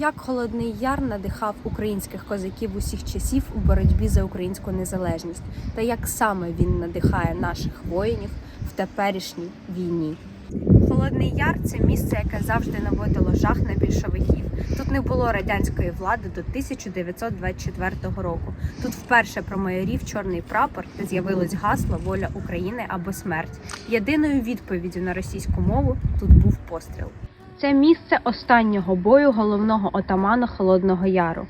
Як Холодний Яр надихав українських козаків усіх часів у боротьбі за українську незалежність, та як саме він надихає наших воїнів в теперішній війні. Холодний Яр це місце, яке завжди наводило жах на більшовиків. Тут не було радянської влади до 1924 року. Тут вперше промайорів чорний прапор та з'явилось гасло Воля України або смерть. Єдиною відповіддю на російську мову тут був постріл. Це місце останнього бою головного отамана Холодного Яру.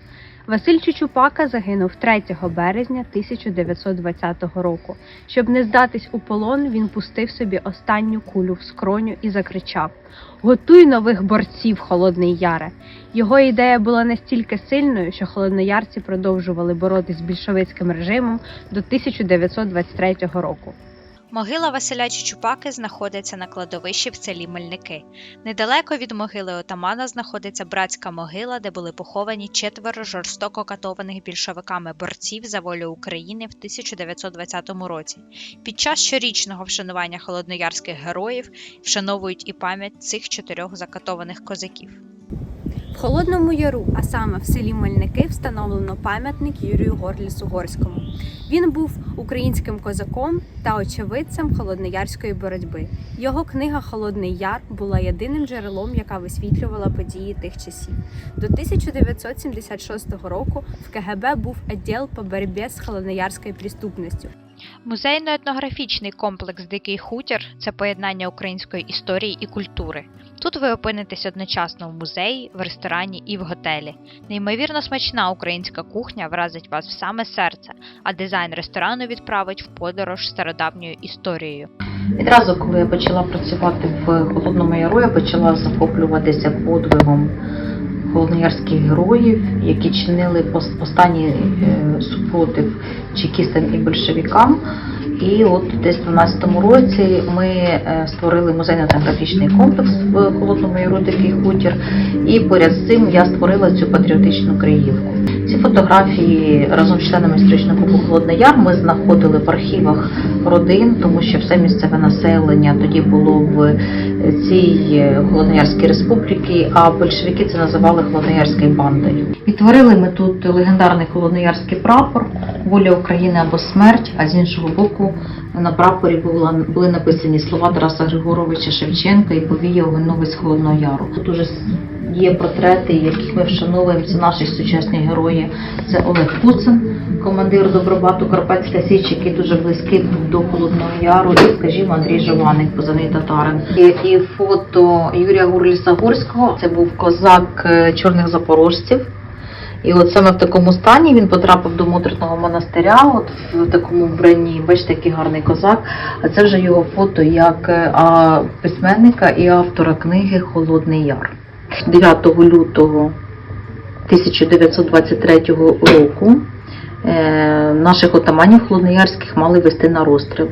Василь Чучупака загинув 3 березня 1920 року. Щоб не здатись у полон, він пустив собі останню кулю в скроню і закричав: Готуй нових борців, Холодний Яре! Його ідея була настільки сильною, що холодноярці продовжували боротись з більшовицьким режимом до 1923 року. Могила Василя Чучупаки знаходиться на кладовищі в селі Мельники. Недалеко від могили отамана знаходиться братська могила, де були поховані четверо жорстоко катованих більшовиками борців за волю України в 1920 році. Під час щорічного вшанування холодноярських героїв вшановують і пам'ять цих чотирьох закатованих козаків. Холодному Яру, а саме в селі Мельники, встановлено пам'ятник Юрію Горлісу Горському. Він був українським козаком та очевидцем холодноярської боротьби. Його книга Холодний Яр була єдиним джерелом, яка висвітлювала події тих часів. До 1976 року в КГБ був відділ по боротьбі з холодноярською преступністю. Музейно-етнографічний комплекс Дикий хутір це поєднання української історії і культури. Тут ви опинитесь одночасно в музеї, в ресторані і в готелі. Неймовірно смачна українська кухня вразить вас в саме серце, а дизайн ресторану відправить в подорож стародавньою історією. Відразу, коли я почала працювати в Холодному Яру, я почала захоплюватися подвигом холодноярських героїв, які чинили останній е, супротив чекістам і большевикам. І от десь в 12-му році ми е, створили музейно-етнографічний комплекс в Холодному Яру хутір, і поряд з цим я створила цю патріотичну криївку. Ці фотографії разом з членами історичного клубу Холодний Яр ми знаходили в архівах родин, тому що все місцеве населення тоді було в цій Холодноярській республіці, а большевики це називали Холодноярською бандою. Відтворили ми тут легендарний холодноярський прапор Воля України або смерть. А з іншого боку на прапорі були написані слова Тараса Григоровича Шевченка і повія Овиновець Холодного Яру. Тут уже є портрети, яких ми вшановуємо. Це наші сучасні герої. Це Олег Куцин, командир Добробату Карпатська Січ, який дуже близький був до Холодного Яру, і, скажімо, Андрій Жованик, позивний татарин. І, і фото Юрія Гурліса Гурського. Це був козак е, чорних запорожців. І от саме в такому стані він потрапив до Мотритного монастиря, от в такому вбранні, бачите, який гарний козак. А це вже його фото як е, письменника і автора книги Холодний Яр. 9 лютого 1923 року е, наших отаманів холодноярських мали вести на розстріл.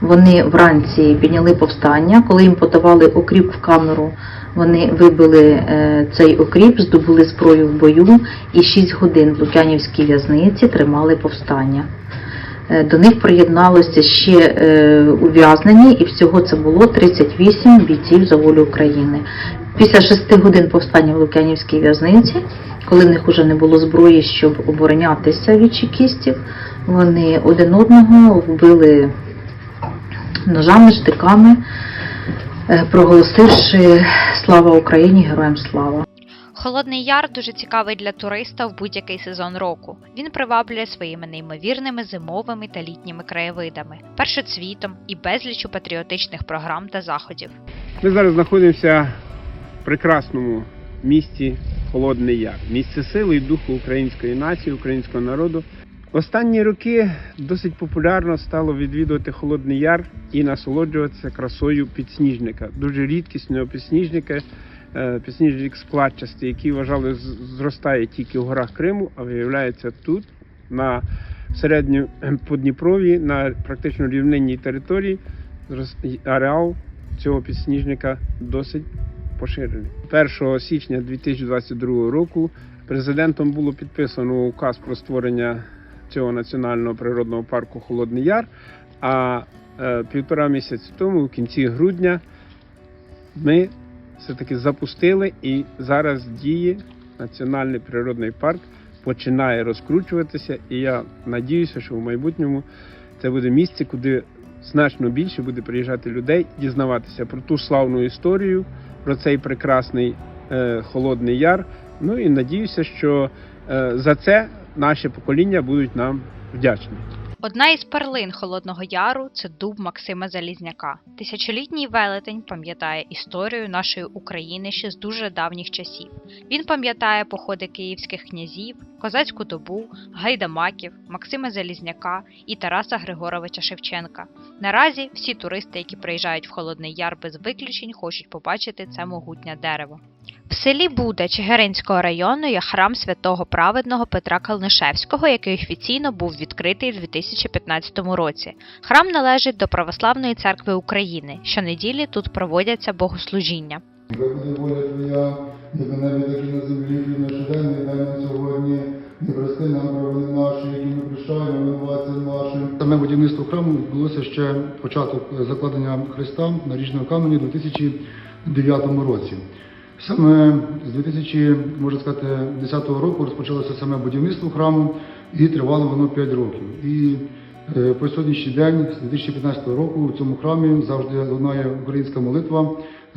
Вони вранці підняли повстання, коли їм подавали окріп в камеру, вони вибили е, цей окріп, здобули зброю в бою і 6 годин в Лук'янівській в'язниці тримали повстання. Е, До них приєдналося ще ув'язнені, і всього це було 38 бійців за волю України. Після шести годин повстання в Лук'янівській в'язниці, коли в них уже не було зброї, щоб оборонятися від чекістів, вони один одного вбили ножами, штиками, е, проголосивши Слава Україні, героям слава. Холодний Яр дуже цікавий для туриста в будь-який сезон року. Він приваблює своїми неймовірними зимовими та літніми краєвидами, першоцвітом і безлічу патріотичних програм та заходів. Ми зараз знаходимося прекрасному місті Холодний Яр, місце сили і духу української нації, українського народу. Останні роки досить популярно стало відвідувати Холодний Яр і насолоджуватися красою підсніжника, дуже рідкісного підсніжника, е, підсніжник складчастий, який вважали зростає тільки в горах Криму, а виявляється тут, на середньому Подніпров'ї, на практично рівнинній території, ареал цього підсніжника досить поширений. 1 січня 2022 року президентом було підписано указ про створення цього національного природного парку Холодний Яр. А е, півтора місяці тому, в кінці грудня, ми все-таки запустили і зараз діє національний природний парк починає розкручуватися, і я надіюся, що в майбутньому це буде місце, куди значно більше буде приїжджати людей, дізнаватися про ту славну історію, про цей прекрасний е, холодний яр. Ну і надіюся, що е, за це наше покоління будуть нам вдячні. Одна із перлин Холодного Яру це дуб Максима Залізняка. Тисячолітній велетень пам'ятає історію нашої України ще з дуже давніх часів. Він пам'ятає походи київських князів, козацьку добу, гайдамаків, Максима Залізняка і Тараса Григоровича Шевченка. Наразі всі туристи, які приїжджають в Холодний Яр без виключень, хочуть побачити це могутнє дерево. В селі Буда Чигиринського району є храм святого праведного Петра Калнишевського, який офіційно був відкритий у 2015 році. Храм належить до Православної церкви України. Щонеділі тут проводяться богослужіння. Буде воля Твоя, як на небі, так і на землі, хліб наш щоденний дай нам сьогодні. Не прости нам провини наші, які ми прощаємо винуватцям нашим. Саме будівництво храму відбулося ще початок закладення Христа на річному камені у 2009 році. Саме з 2000, можна сказати, 10 року розпочалося саме будівництво храму і тривало воно 5 років. І е, по сьогоднішній день, з 2015 року, в цьому храмі завжди лунає українська молитва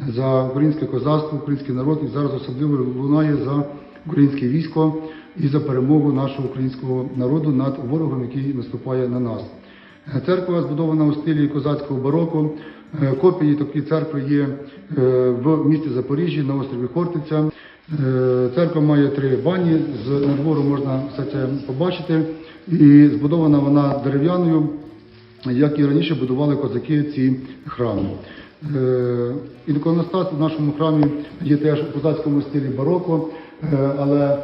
за українське козацтво, український народ і зараз особливо лунає за українське військо і за перемогу нашого українського народу над ворогом, який наступає на нас. Церква збудована у стилі козацького бароко. Е, Копії такої церкви є е, в місті Запоріжжі на острові Хортиця. Е, Церква має три бані, з надвору можна все це побачити. І збудована вона дерев'яною, як і раніше будували козаки ці храми. Іконостас в нашому храмі є теж у козацькому стилі бароко, але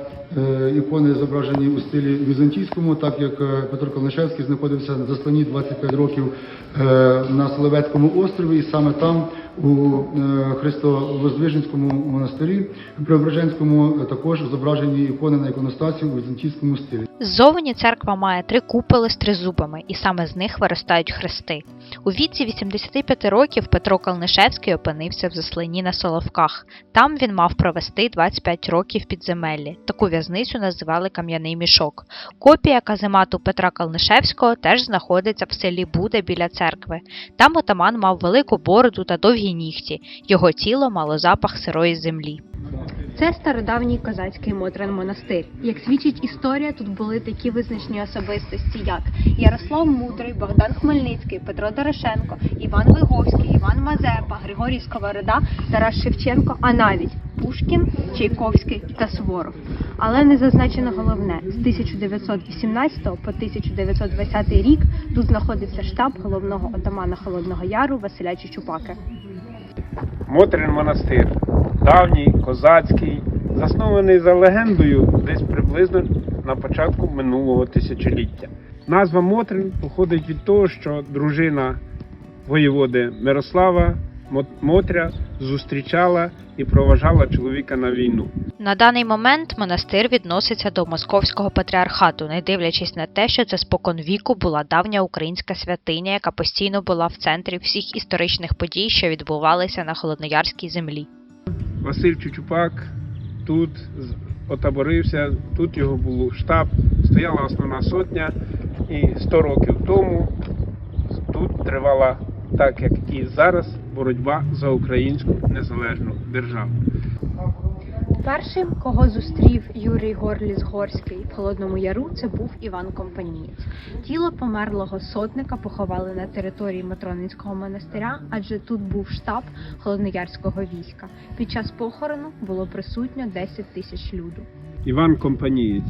ікони зображені у стилі візантійському, так як е, Петро Калнишевський знаходився на засланні 25 років е, на Соловецькому острові, і саме там, у е, Христовоздвиженському монастирі Преображенському, е, також зображені ікони на іконостасі у візантійському стилі. Ззовні церква має три куполи з тризубами, і саме з них виростають хрести. У віці 85 років Петро Калнишевський опинився в засланні на Соловках. Там він мав провести 25 років підземеллі. Таку в'язницю називали кам'яний мішок. Копія каземату Петра Калнишевського теж знаходиться в селі Буде біля церкви. Там отаман мав велику бороду та довгі нігті. Його тіло мало запах сирої землі. Це стародавній козацький Мотрин монастир. Як свідчить історія, тут були такі визначні особистості, як Ярослав Мудрий, Богдан Хмельницький, Петро Дорошенко, Іван Виговський, Іван Мазепа, Григорій Сковорода, Тарас Шевченко, а навіть Пушкін, Чайковський та Суворов. Але не зазначено головне: з 1918 по 1920 рік тут знаходився штаб головного отамана Холодного Яру Василя Чучупаки. Мотрин монастир, давній, козацький, заснований за легендою десь приблизно на початку минулого тисячоліття. Назва Мотрин походить від того, що дружина воєводи Мирослава Мотря зустрічала і проважала чоловіка на війну. На даний момент монастир відноситься до московського патріархату, не дивлячись на те, що це спокон віку була давня українська святиня, яка постійно була в центрі всіх історичних подій, що відбувалися на холодноярській землі. Василь Чучупак тут отаборився, тут його був штаб, стояла основна сотня, і 100 років тому тут тривала, так як і зараз, боротьба за українську незалежну державу. Першим, кого зустрів Юрій Горліс-Горський в Холодному Яру, це був Іван Компанієць. Тіло померлого сотника поховали на території Матронинського монастиря, адже тут був штаб Холодноярського війська. Під час похорону було присутньо 10 тисяч люду. Іван Компанієць,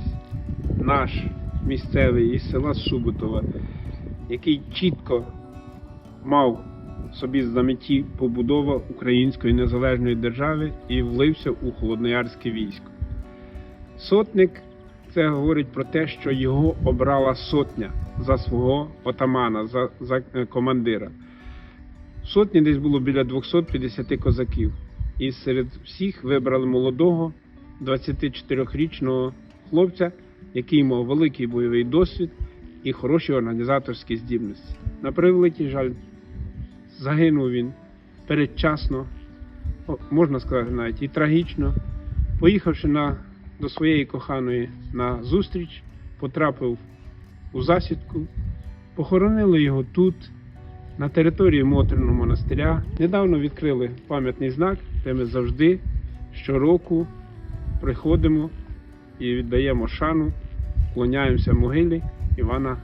наш місцевий із села Суботова, який чітко мав собі за меті побудова української незалежної держави і влився у холодноярське військо. Сотник це говорить про те, що його обрала сотня за свого отамана, за, за е, командира. Сотні десь було біля 250 козаків, і серед всіх вибрали молодого 24-річного хлопця, який мав великий бойовий досвід і хороші організаторські здібності. На превеликий жаль, загинув він передчасно, можна сказати навіть і трагічно, поїхавши на до своєї коханої на зустріч, потрапив у засідку, похоронили його тут, на території Мотряного монастиря. Недавно відкрили пам'ятний знак, де ми завжди щороку приходимо і віддаємо шану, вклоняємося могилі Івана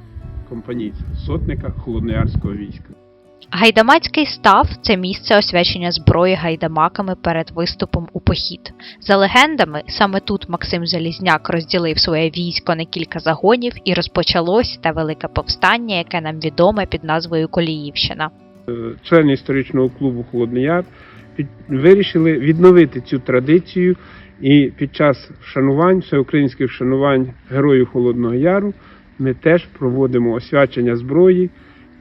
Компанійця, сотника холодноярського війська. Гайдамацький став це місце освячення зброї гайдамаками перед виступом у похід. За легендами, саме тут Максим Залізняк розділив своє військо на кілька загонів і розпочалось те велике повстання, яке нам відоме під назвою Коліївщина. Е, члени історичного клубу Холодний Яр вирішили відновити цю традицію і під час вшанувань, всеукраїнських вшанувань Героїв Холодного Яру ми теж проводимо освячення зброї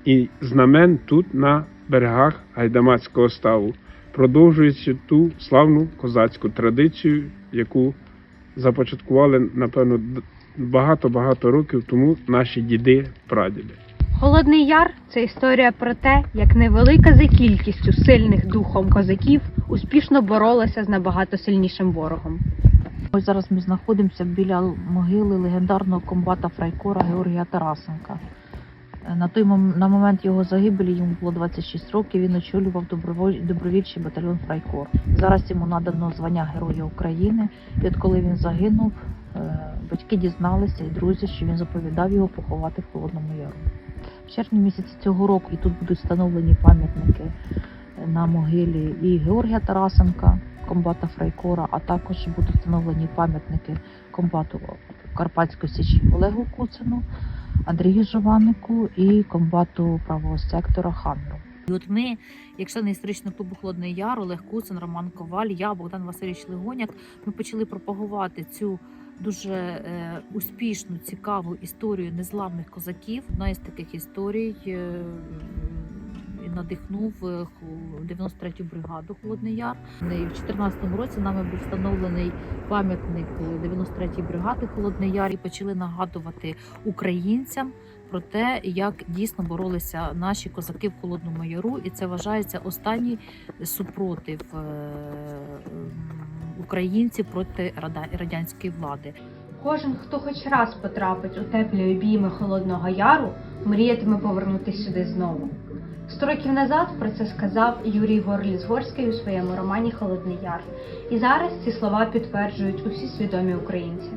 і знамен тут на берегах Гайдамацького ставу, продовжуючи ту славну козацьку традицію, яку започаткували, напевно, багато-багато років тому наші діди, прадіди. Холодний Яр це історія про те, як невелика за кількістю сильних духом козаків успішно боролася з набагато сильнішим ворогом. Ось зараз ми знаходимося біля могили легендарного комбата Фрайкора Георгія Тарасенка. На той на момент його загибелі йому було 26 років. Він очолював добровільчий батальйон Фрайкор. Зараз йому надано звання Героя України. І от коли він загинув, е, батьки дізналися і друзі, що він заповідав його поховати в Холодному Яру. В червні місяці цього року і тут будуть встановлені пам'ятники е, на могилі і Георгія Тарасенка, комбата Фрайкора, а також будуть встановлені пам'ятники комбату Карпатської Січі Олегу Куцину, Андрію Жованику і комбату правого сектора Ханру. І от ми, як члени історичного клубу Холодний Яр, Олег Куцин, Роман Коваль, я, Богдан Васильович Легоняк, ми почали пропагувати цю дуже е, успішну, цікаву історію незламних козаків. Одна із таких історій е, надихнув е, ху- 93-ю бригаду Холодний Яр. І в 2014 році нами був встановлений пам'ятник е, 93-ї бригади Холодний Яр і почали нагадувати українцям про те, як дійсно боролися наші козаки в Холодному Яру, і це вважається останній супротив е, українців проти радянської влади. Кожен, хто хоч раз потрапить у теплі обійми Холодного Яру, мріятиме повернутися сюди знову. Сто років назад про це сказав Юрій Горліс-Горський у своєму романі Холодний Яр. І зараз ці слова підтверджують усі свідомі українці.